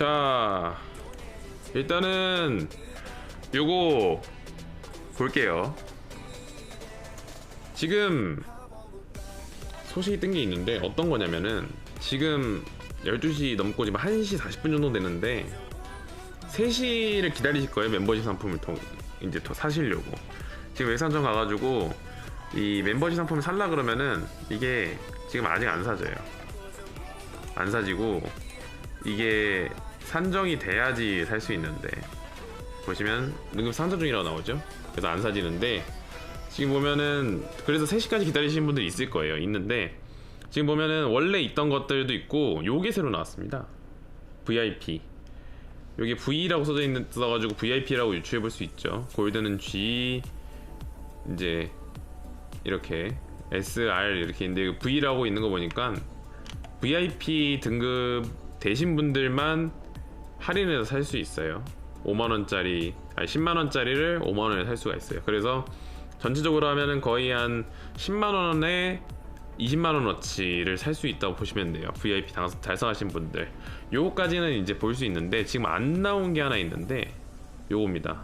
자 일단은 요거 볼게요. 지금 소식이 뜬 게 있는데 어떤 거냐면은 지금 12시 넘고 지금 1시 40분 정도 되는데 3시를 기다리실 거예요 멤버십 상품을 통 이제 더 사시려고. 지금 외산점 가가지고 이 멤버십 상품을 살라 그러면은 이게 지금 아직 안 사져요. 안 사지고 이게 산정이 돼야지 살 수 있는데. 보시면 능급 상자 중이라고 나오죠? 그래서 안 사지는데 지금 보면은 그래서 3시까지 기다리시는 분들이 있을 거예요. 있는데 지금 보면은 원래 있던 것들도 있고 요게 새로 나왔습니다. VIP 여기 V라고 써져 있는 써가지고 VIP라고 유추해 볼 수 있죠. 골드는 G 이제 이렇게 SR 이렇게 있는데 V라고 있는 거 보니까 VIP 등급 되신 분들만 할인해서 살 수 있어요. 5만원짜리 아니 10만원짜리를 5만원에 살 수가 있어요. 그래서 전체적으로 하면은 거의 한 10만원에 20만원어치를 살 수 있다고 보시면 돼요. VIP 당- 달성하신 분들. 요거까지는 이제 볼 수 있는데 지금 안 나온 게 하나 있는데 요겁니다.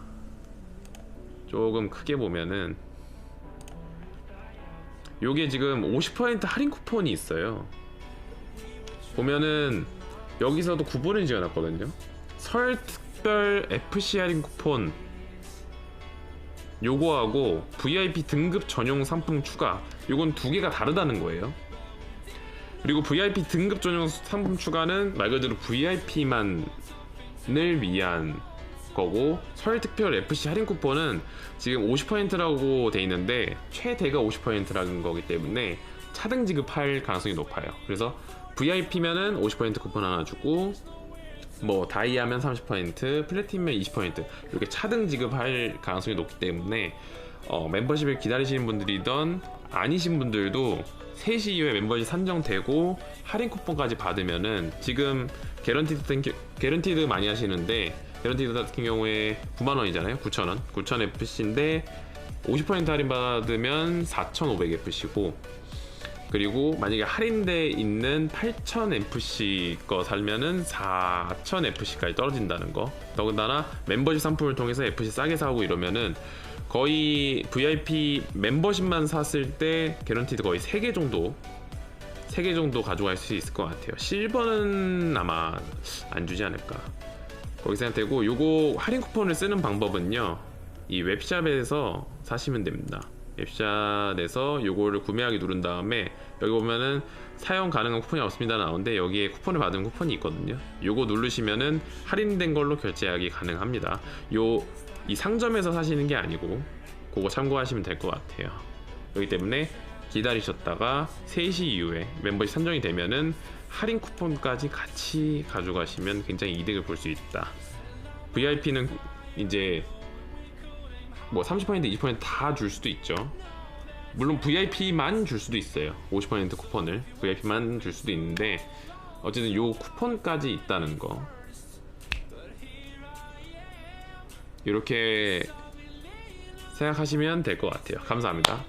조금 크게 보면은 요게 지금 50% 할인 쿠폰이 있어요. 보면은 여기서도 구분을 지어놨거든요. 설 특별 FC 할인 쿠폰 요거하고 VIP 등급 전용 상품 추가. 요건 두 개가 다르다는 거예요. 그리고 VIP 등급 전용 상품 추가는 말 그대로 VIP만을 위한 거고 설 특별 FC 할인 쿠폰은 지금 50%라고 돼 있는데 최대가 50%라는 거기 때문에 차등 지급할 가능성이 높아요. 그래서 VIP면은 50% 쿠폰 하나 주고 뭐 다이아면 30%, 플래티면 20% 이렇게 차등 지급할 가능성이 높기 때문에 어, 멤버십을 기다리시는 분들이던 아니신 분들도 3시 이후에 멤버십 산정되고 할인 쿠폰까지 받으면은 지금 개런티드 개런티드 많이 하시는데 개런티드 같은 경우에 9만 원이잖아요. 9천 원. 9천 FC인데 50% 할인 받으면 4,500 FC고 그리고 만약에 할인돼 있는 8,000 FC 거 살면은 4,000 FC까지 떨어진다는 거. 더군다나 멤버십 상품을 통해서 FC 싸게 사고 이러면은 거의 VIP 멤버십만 샀을 때 개런티드 거의 3개 정도 3개 정도 가져갈 수 있을 것 같아요. 실버는 아마 안 주지 않을까. 거기 생각되고 요거 할인 쿠폰을 쓰는 방법은요. 이 웹샵에서 사시면 됩니다. 웹샵에서 요거를 구매하기 누른 다음에 여기 보면은 사용 가능한 쿠폰이 없습니다 나오는데 여기에 쿠폰을 받은 쿠폰이 있거든요. 요거 누르시면은 할인된 걸로 결제하기 가능합니다. 요 이 상점에서 사시는 게 아니고 그거 참고하시면 될 것 같아요. 그렇기 때문에 기다리셨다가 3시 이후에 멤버십 산정이 되면은 할인 쿠폰까지 같이 가져가시면 굉장히 이득을 볼 수 있다. VIP는 이제 뭐 30% 20%다 줄 수도 있죠. 물론 VIP만 줄 수도 있어요. 50% 쿠폰을 VIP만 줄 수도 있는데 어쨌든 요 쿠폰까지 있다는 거. 이렇게 생각하시면 될 것 같아요. 감사합니다.